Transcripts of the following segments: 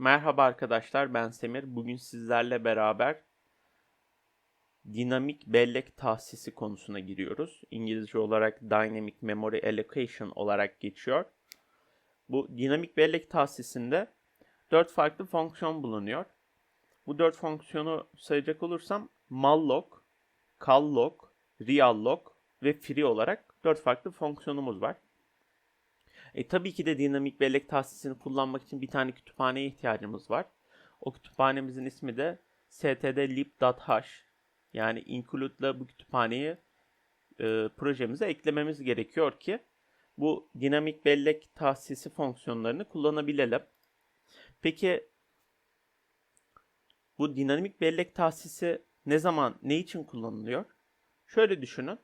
Merhaba arkadaşlar ben Semir. Bugün sizlerle beraber dinamik bellek tahsisi konusuna giriyoruz. İngilizce olarak Dynamic Memory Allocation olarak geçiyor. Bu dinamik bellek tahsisinde dört farklı fonksiyon bulunuyor. Bu dört fonksiyonu sayacak olursam malloc, calloc, realloc ve free olarak dört farklı fonksiyonumuz var. E, tabii ki de dinamik bellek tahsisini kullanmak için bir tane kütüphaneye ihtiyacımız var. O kütüphanemizin ismi de stdlib.h yani include'la bu kütüphaneyi e, projemize eklememiz gerekiyor ki bu dinamik bellek tahsisi fonksiyonlarını kullanabilelim. Peki bu dinamik bellek tahsisi ne zaman, ne için kullanılıyor? Şöyle düşünün.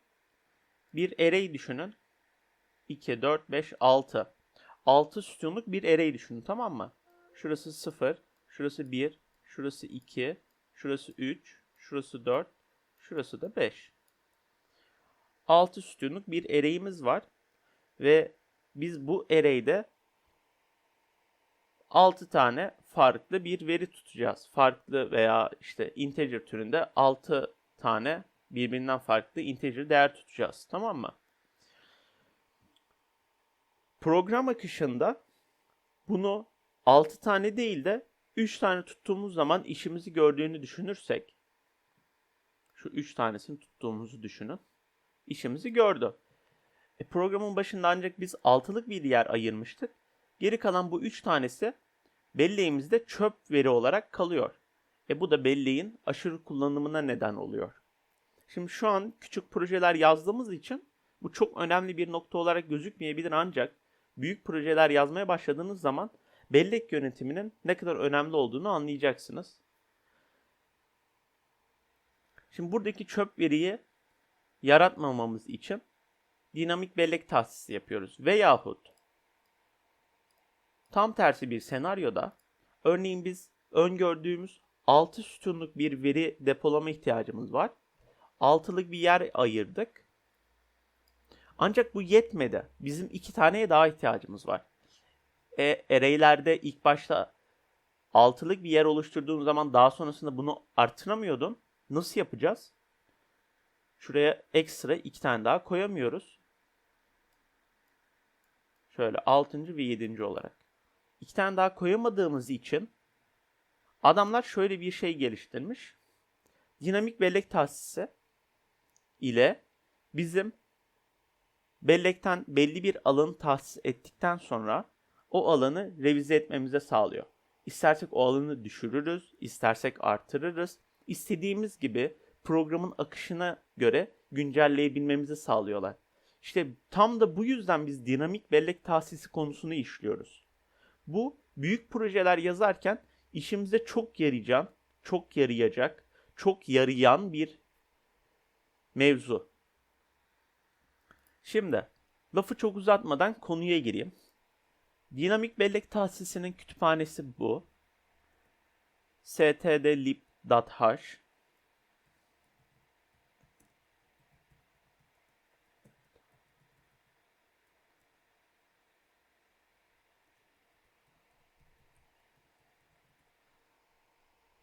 Bir array düşünün. 2, 4, 5, 6. 6 sütunluk bir array düşünün tamam mı? Şurası 0, şurası 1, şurası 2, şurası 3, şurası 4, şurası da 5. 6 sütunluk bir array'imiz var. Ve biz bu array'de 6 tane farklı bir veri tutacağız. Farklı veya işte integer türünde 6 tane birbirinden farklı integer değer tutacağız. Tamam mı? Program akışında bunu 6 tane değil de 3 tane tuttuğumuz zaman işimizi gördüğünü düşünürsek şu 3 tanesini tuttuğumuzu düşünün. İşimizi gördü. E, programın başında ancak biz 6'lık bir yer ayırmıştık. Geri kalan bu 3 tanesi belleğimizde çöp veri olarak kalıyor. E bu da belleğin aşırı kullanımına neden oluyor. Şimdi şu an küçük projeler yazdığımız için bu çok önemli bir nokta olarak gözükmeyebilir ancak büyük projeler yazmaya başladığınız zaman bellek yönetiminin ne kadar önemli olduğunu anlayacaksınız. Şimdi buradaki çöp veriyi yaratmamamız için dinamik bellek tahsisi yapıyoruz. Veyahut tam tersi bir senaryoda örneğin biz öngördüğümüz 6 sütunluk bir veri depolama ihtiyacımız var. Altılık bir yer ayırdık ancak bu yetmedi. Bizim iki taneye daha ihtiyacımız var. E, array'lerde ilk başta altılık bir yer oluşturduğum zaman daha sonrasında bunu artıramıyordum. Nasıl yapacağız? Şuraya ekstra iki tane daha koyamıyoruz. Şöyle altıncı ve yedinci olarak. İki tane daha koyamadığımız için adamlar şöyle bir şey geliştirmiş. Dinamik bellek tahsisi ile bizim bellekten belli bir alanı tahsis ettikten sonra o alanı revize etmemize sağlıyor. İstersek o alanı düşürürüz, istersek artırırız. İstediğimiz gibi programın akışına göre güncelleyebilmemizi sağlıyorlar. İşte tam da bu yüzden biz dinamik bellek tahsisi konusunu işliyoruz. Bu büyük projeler yazarken işimize çok yarayacak, çok yarayacak, çok yarayan bir mevzu. Şimdi lafı çok uzatmadan konuya gireyim. Dinamik bellek tahsisinin kütüphanesi bu. stdlib.h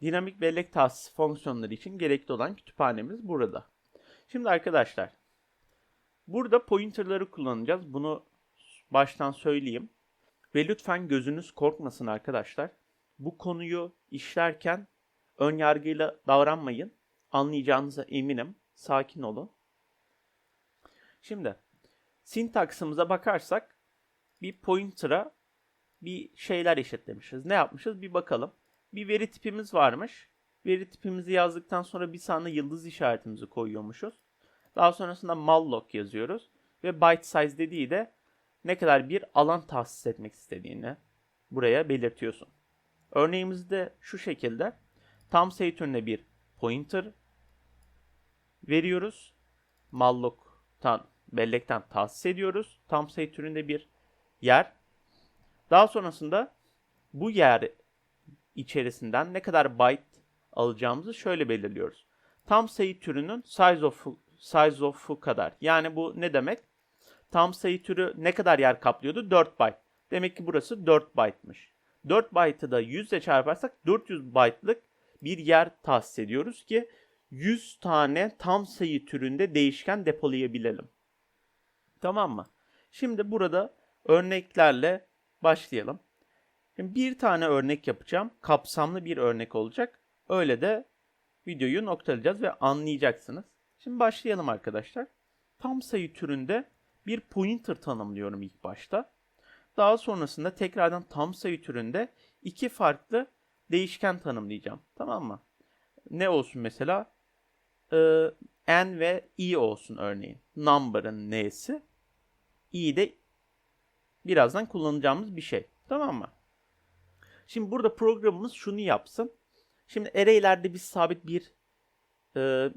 Dinamik bellek tahsisi fonksiyonları için gerekli olan kütüphanemiz burada. Şimdi arkadaşlar Burada pointerları kullanacağız. Bunu baştan söyleyeyim. Ve lütfen gözünüz korkmasın arkadaşlar. Bu konuyu işlerken ön yargıyla davranmayın. Anlayacağınıza eminim. Sakin olun. Şimdi sintaksımıza bakarsak bir pointer'a bir şeyler eşitlemişiz. Ne yapmışız? Bir bakalım. Bir veri tipimiz varmış. Veri tipimizi yazdıktan sonra bir tane yıldız işaretimizi koyuyormuşuz. Daha sonrasında malloc yazıyoruz. Ve byte size dediği de ne kadar bir alan tahsis etmek istediğini buraya belirtiyorsun. Örneğimizde şu şekilde tam sayı türüne bir pointer veriyoruz. Malloc'tan bellekten tahsis ediyoruz. Tam sayı türünde bir yer. Daha sonrasında bu yer içerisinden ne kadar byte alacağımızı şöyle belirliyoruz. Tam sayı türünün size of size of'u kadar. Yani bu ne demek? Tam sayı türü ne kadar yer kaplıyordu? 4 byte. Demek ki burası 4 byte'mış. 4 byte'ı da 100 ile çarparsak 400 byte'lık bir yer tahsis ediyoruz ki 100 tane tam sayı türünde değişken depolayabilelim. Tamam mı? Şimdi burada örneklerle başlayalım. Şimdi bir tane örnek yapacağım. Kapsamlı bir örnek olacak. Öyle de videoyu noktalayacağız ve anlayacaksınız. Şimdi başlayalım arkadaşlar. Tam sayı türünde bir pointer tanımlıyorum ilk başta. Daha sonrasında tekrardan tam sayı türünde iki farklı değişken tanımlayacağım. Tamam mı? Ne olsun mesela? Ee, n ve i olsun örneğin. Number'ın n'si. i de birazdan kullanacağımız bir şey. Tamam mı? Şimdi burada programımız şunu yapsın. Şimdi array'lerde biz sabit bir e,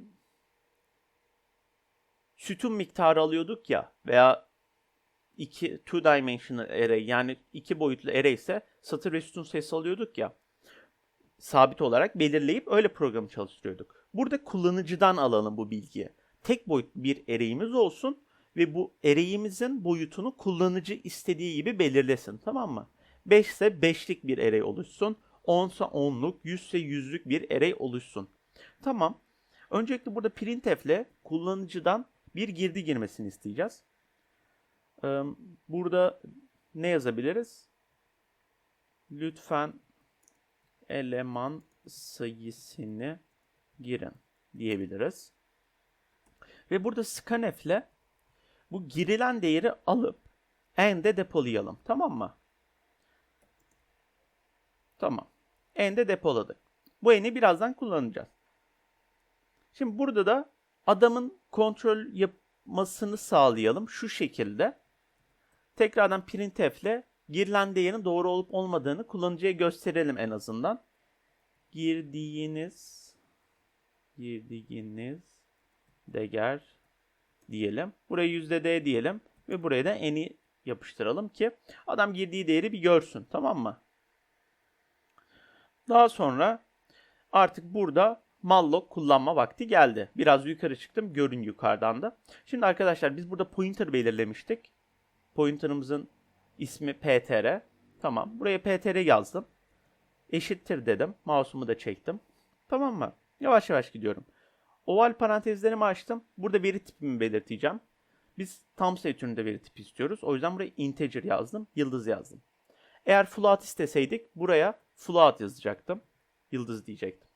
sütun miktarı alıyorduk ya veya iki two dimensional array yani iki boyutlu array ise satır ve sütun sayısı alıyorduk ya sabit olarak belirleyip öyle programı çalıştırıyorduk. Burada kullanıcıdan alalım bu bilgiyi. Tek boyutlu bir array'imiz olsun ve bu array'imizin boyutunu kullanıcı istediği gibi belirlesin tamam mı? 5 ise 5'lik bir array oluşsun. 10 ise 10'luk, 100 ise 100'lük bir array oluşsun. Tamam. Öncelikle burada printf ile kullanıcıdan bir girdi girmesini isteyeceğiz. Burada ne yazabiliriz? Lütfen eleman sayısını girin diyebiliriz. Ve burada scanf ile bu girilen değeri alıp n'de depolayalım. Tamam mı? Tamam. N'de depoladık. Bu n'i birazdan kullanacağız. Şimdi burada da adamın kontrol yapmasını sağlayalım şu şekilde. Tekrardan printf ile girilen değerin doğru olup olmadığını kullanıcıya gösterelim en azından. Girdiğiniz girdiğiniz değer diyelim. Buraya %d diyelim ve buraya da n'i yapıştıralım ki adam girdiği değeri bir görsün. Tamam mı? Daha sonra artık burada malloc kullanma vakti geldi. Biraz yukarı çıktım. Görün yukarıdan da. Şimdi arkadaşlar biz burada pointer belirlemiştik. Pointer'ımızın ismi ptr. Tamam. Buraya ptr yazdım. Eşittir dedim. Mouse'umu da çektim. Tamam mı? Yavaş yavaş gidiyorum. Oval parantezlerimi açtım. Burada veri tipimi belirteceğim. Biz tam sayı türünde veri tipi istiyoruz. O yüzden buraya integer yazdım. Yıldız yazdım. Eğer float isteseydik buraya float yazacaktım. Yıldız diyecektim.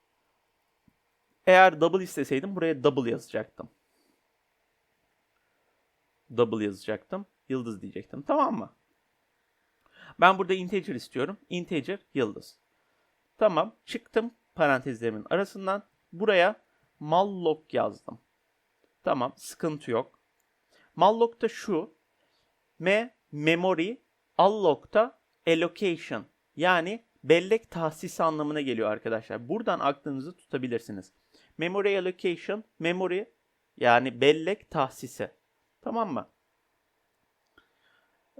Eğer double isteseydim buraya double yazacaktım. Double yazacaktım. Yıldız diyecektim. Tamam mı? Ben burada integer istiyorum. Integer yıldız. Tamam. Çıktım parantezlerimin arasından. Buraya malloc yazdım. Tamam. Sıkıntı yok. Malloc da şu. M memory alloc da allocation. Yani bellek tahsisi anlamına geliyor arkadaşlar. Buradan aklınızı tutabilirsiniz. Memory allocation, memory yani bellek tahsisi. Tamam mı?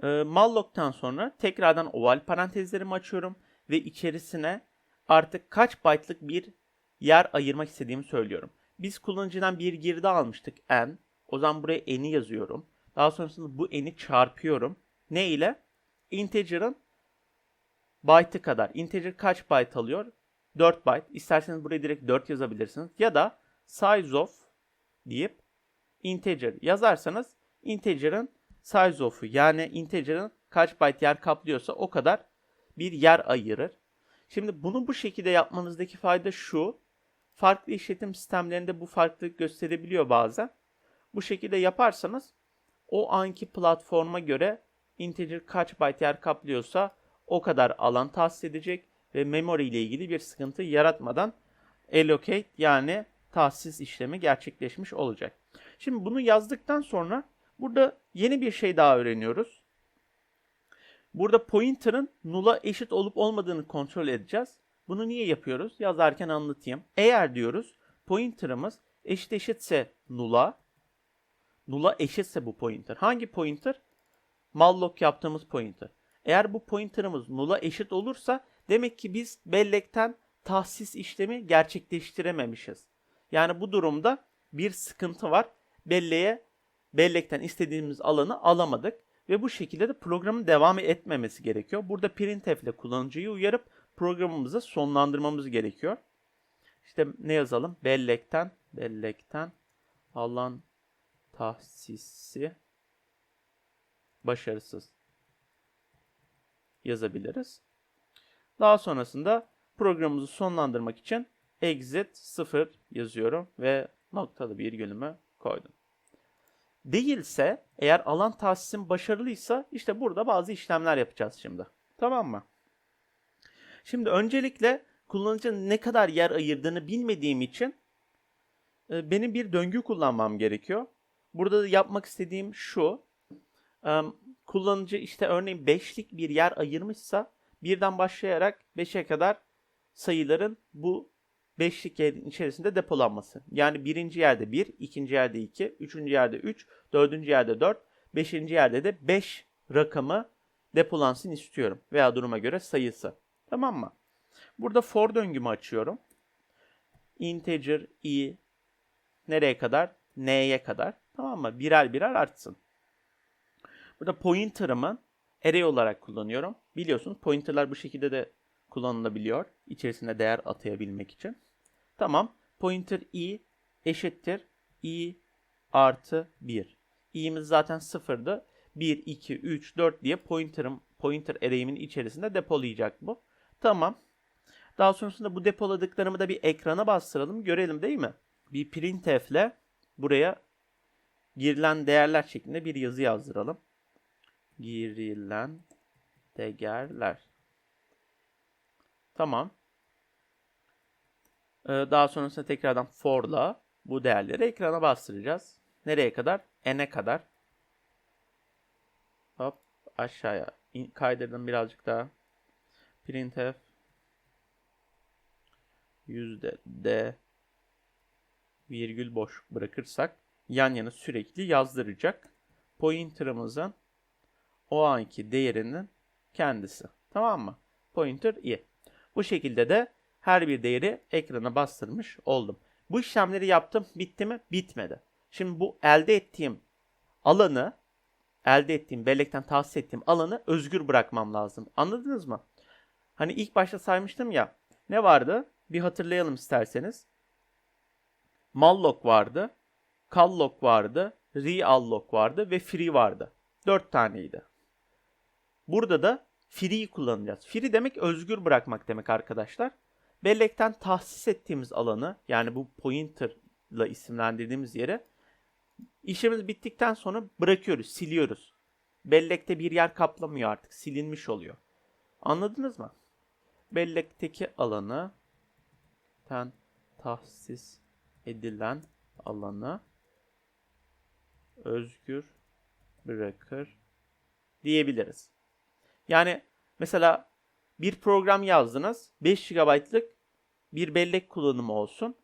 E, Malloc'tan sonra tekrardan oval parantezlerimi açıyorum ve içerisine artık kaç byte'lık bir yer ayırmak istediğimi söylüyorum. Biz kullanıcıdan bir girdi almıştık n. O zaman buraya n'i yazıyorum. Daha sonrasında bu n'i çarpıyorum. Ne ile? Integer'ın byte'ı kadar. Integer kaç byte alıyor? 4 byte. İsterseniz buraya direkt 4 yazabilirsiniz. Ya da size of deyip integer yazarsanız integer'ın size of'u yani integer'ın kaç byte yer kaplıyorsa o kadar bir yer ayırır. Şimdi bunu bu şekilde yapmanızdaki fayda şu. Farklı işletim sistemlerinde bu farklılık gösterebiliyor bazen. Bu şekilde yaparsanız o anki platforma göre integer kaç byte yer kaplıyorsa o kadar alan tahsis edecek ve memory ile ilgili bir sıkıntı yaratmadan allocate yani tahsis işlemi gerçekleşmiş olacak. Şimdi bunu yazdıktan sonra burada yeni bir şey daha öğreniyoruz. Burada pointer'ın null'a eşit olup olmadığını kontrol edeceğiz. Bunu niye yapıyoruz? Yazarken anlatayım. Eğer diyoruz pointer'ımız eşit eşitse null'a, null'a eşitse bu pointer. Hangi pointer? Malloc yaptığımız pointer. Eğer bu pointer'ımız null'a eşit olursa demek ki biz bellekten tahsis işlemi gerçekleştirememişiz. Yani bu durumda bir sıkıntı var. Belleğe bellekten istediğimiz alanı alamadık ve bu şekilde de programın devam etmemesi gerekiyor. Burada printf ile kullanıcıyı uyarıp programımızı sonlandırmamız gerekiyor. İşte ne yazalım? Bellekten, bellekten alan tahsisi başarısız yazabiliriz. Daha sonrasında programımızı sonlandırmak için exit 0 yazıyorum ve noktalı bir virgülümü koydum. Değilse eğer alan tahsisim başarılıysa işte burada bazı işlemler yapacağız şimdi. Tamam mı? Şimdi öncelikle kullanıcının ne kadar yer ayırdığını bilmediğim için e, benim bir döngü kullanmam gerekiyor. Burada da yapmak istediğim şu. Kullanıcı işte örneğin 5'lik bir yer ayırmışsa birden başlayarak 5'e kadar sayıların bu 5'lik yerin içerisinde depolanması. Yani birinci yerde 1, ikinci yerde 2, üçüncü yerde 3, dördüncü yerde 4, beşinci yerde de 5 rakamı depolansın istiyorum. Veya duruma göre sayısı. Tamam mı? Burada for döngümü açıyorum. Integer i nereye kadar? n'ye kadar. Tamam mı? Birer birer artsın. Burada pointer'ımı array olarak kullanıyorum. Biliyorsunuz pointer'lar bu şekilde de kullanılabiliyor. İçerisine değer atayabilmek için. Tamam. Pointer i eşittir i artı 1. i'miz zaten sıfırdı. 1, 2, 3, 4 diye pointer'ım, pointer array'imin içerisinde depolayacak bu. Tamam. Daha sonrasında bu depoladıklarımı da bir ekrana bastıralım. Görelim değil mi? Bir printf ile buraya girilen değerler şeklinde bir yazı yazdıralım. Girilen değerler. Tamam. Ee, daha sonrasında tekrardan for'la bu değerleri ekrana bastıracağız. Nereye kadar? n'e kadar. Hop aşağıya kaydırdım birazcık daha. Printf yüzde d virgül boş bırakırsak yan yana sürekli yazdıracak. Pointer'ımızın o anki değerinin kendisi. Tamam mı? Pointer i. Bu şekilde de her bir değeri ekrana bastırmış oldum. Bu işlemleri yaptım. Bitti mi? Bitmedi. Şimdi bu elde ettiğim alanı elde ettiğim, bellekten tahsis ettiğim alanı özgür bırakmam lazım. Anladınız mı? Hani ilk başta saymıştım ya. Ne vardı? Bir hatırlayalım isterseniz. Malloc vardı. Calloc vardı. Realloc vardı ve free vardı. Dört taneydi. Burada da free'yi kullanacağız. Free demek özgür bırakmak demek arkadaşlar. Bellekten tahsis ettiğimiz alanı yani bu pointer ile isimlendirdiğimiz yere işimiz bittikten sonra bırakıyoruz, siliyoruz. Bellekte bir yer kaplamıyor artık, silinmiş oluyor. Anladınız mı? Bellekteki alanı ten tahsis edilen alanı özgür bırakır diyebiliriz. Yani mesela bir program yazdınız. 5 GB'lık bir bellek kullanımı olsun.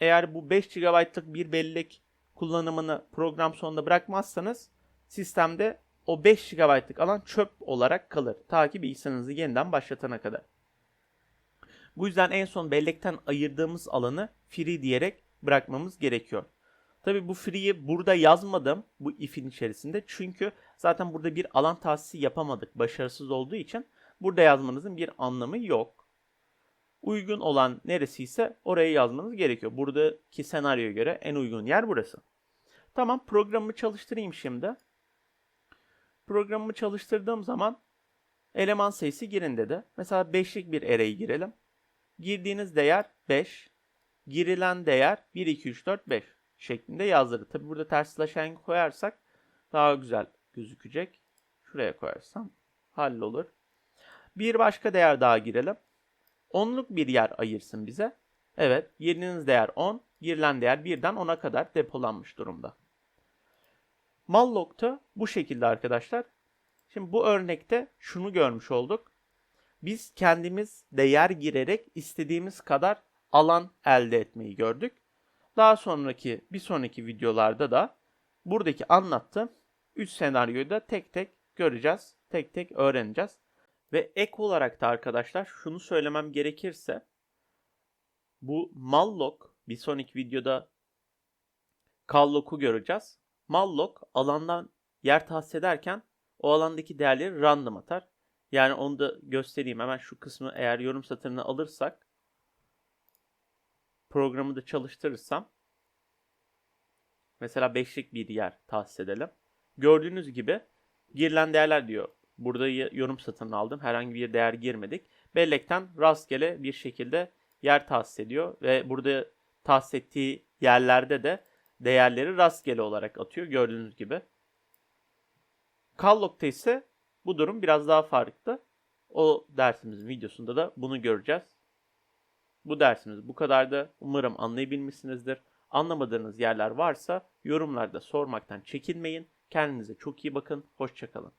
Eğer bu 5 GB'lık bir bellek kullanımını program sonunda bırakmazsanız sistemde o 5 GB'lık alan çöp olarak kalır. Ta ki bilgisayarınızı yeniden başlatana kadar. Bu yüzden en son bellekten ayırdığımız alanı free diyerek bırakmamız gerekiyor. Tabi bu free'yi burada yazmadım bu if'in içerisinde. Çünkü zaten burada bir alan tahsisi yapamadık başarısız olduğu için burada yazmanızın bir anlamı yok. Uygun olan neresi ise oraya yazmanız gerekiyor. Buradaki senaryoya göre en uygun yer burası. Tamam programımı çalıştırayım şimdi. Programımı çalıştırdığım zaman eleman sayısı girin dedi. Mesela 5'lik bir array girelim. Girdiğiniz değer 5. Girilen değer 1, 2, 3, 4, 5 şeklinde yazdırır. Tabi burada ters slash koyarsak daha güzel gözükecek. Şuraya koyarsam hallolur. Bir başka değer daha girelim. Onluk bir yer ayırsın bize. Evet, girdiğiniz değer 10, girilen değer 1'den 10'a kadar depolanmış durumda. Malloc'ta bu şekilde arkadaşlar. Şimdi bu örnekte şunu görmüş olduk. Biz kendimiz değer girerek istediğimiz kadar alan elde etmeyi gördük. Daha sonraki bir sonraki videolarda da buradaki anlattığım 3 senaryoyu da tek tek göreceğiz. Tek tek öğreneceğiz. Ve ek olarak da arkadaşlar şunu söylemem gerekirse bu malloc bir sonraki videoda calloc'u göreceğiz. Malloc alandan yer tahsis ederken o alandaki değerleri random atar. Yani onu da göstereyim. Hemen şu kısmı eğer yorum satırını alırsak programı da çalıştırırsam mesela beşlik bir yer tahsis edelim. Gördüğünüz gibi girilen değerler diyor. Burada yorum satırını aldım. Herhangi bir değer girmedik. Bellekten rastgele bir şekilde yer tahsis ediyor ve burada tahsis ettiği yerlerde de değerleri rastgele olarak atıyor gördüğünüz gibi. Callog'da ise bu durum biraz daha farklı. O dersimizin videosunda da bunu göreceğiz. Bu dersimiz bu kadardı. Umarım anlayabilmişsinizdir. Anlamadığınız yerler varsa yorumlarda sormaktan çekinmeyin. Kendinize çok iyi bakın. Hoşçakalın.